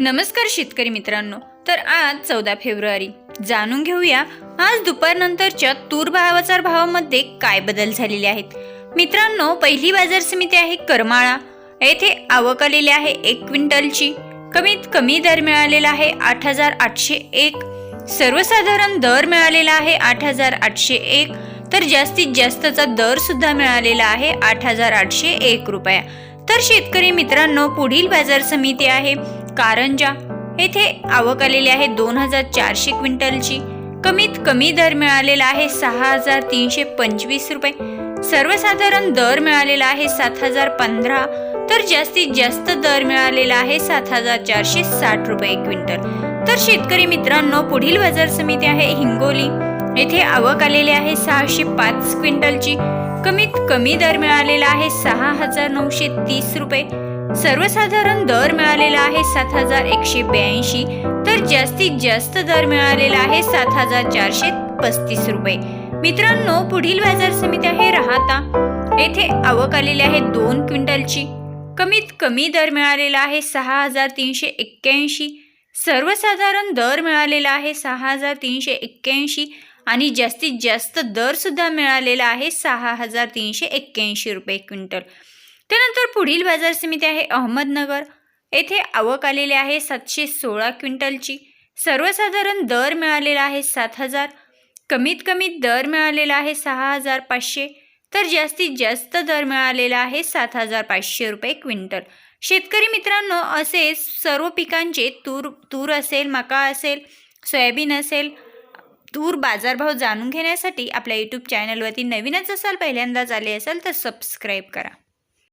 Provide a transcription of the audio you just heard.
नमस्कार शेतकरी मित्रांनो तर आज चौदा फेब्रुवारी. जाणून घेऊया आज दुपारनंतरच्या तूर बाजार भावामध्ये काय बदल झालेले आहेत. मित्रांनो पहिली बाजार समिती आहे करमाळा. येथे आवक आलेली आहे एक क्विंटलची. कमीत कमी दर मिळालेला आहे आठ हजार आठशे एक. सर्वसाधारण दर मिळालेला आहे आठ हजार आठशे एक. तर जास्तीत जास्तचा दर सुद्धा मिळालेला आहे आठ हजार आठशे एक रुपया. तर शेतकरी मित्रांनो पुढील बाजार समिती आहे. कारंजा. येथे आवक आलेली आहे दोन हजार चारशे क्विंटलची. कमीत कमी दर मिळालेला आहे सहा हजार तीनशे पंचवीस रुपये. सर्वसाधारण दर मिळालेला आहे सात हजार पंधरा. तर जास्तीत जास्त दर मिळालेला आहे सात हजार चारशे साठ रुपये क्विंटल. तर शेतकरी मित्रांनो पुढील बाजार समिती आहे हिंगोली. येथे आवक आलेली आहे सहाशे पाच क्विंटलची. कमीत कमी दर मिळालेला आहे सहा हजार नऊशे तीस रुपये. सर्वसाधारण दर मिळालेला आहे सात हजार एकशे ब्याऐंशी तर जास्तीत जास्त दर मिळालेला आहे सात हजार चारशे पस्तीस रुपये. मित्रांनो पुढील बाजार समिती आहे राहता. येथे आवक आलेली आहे दोन क्विंटलची. कमीत कमी दर मिळालेला आहे सहा हजार तीनशे एक्क्याऐंशी. सर्वसाधारण दर मिळालेला आहे सहा हजार तीनशे एक्क्याऐंशी आणि जास्तीत जास्त दर सुद्धा मिळालेला आहे सहा हजार तीनशे एक्क्याऐंशी रुपये क्विंटल. त्यानंतर पुढील बाजार समिती आहे अहमदनगर. येथे आवक आलेली आहे सातशे सोळा क्विंटलची. सर्वसाधारण दर मिळालेला आहे सात हजार. कमीत कमी दर मिळालेला आहे सहा हजार पाचशे. तर जास्तीत जास्त दर मिळालेला आहे सात हजार पाचशे रुपये क्विंटल. शेतकरी मित्रांनो असे सर्व पिकांचे तूर तूर असेल मका असेल सोयाबीन असेल तूर बाजारभाव जाणून घेण्यासाठी आपल्या यूट्यूब चॅनलवरती नवीनच असाल पहिल्यांदाच आले असाल तर सबस्क्राईब करा.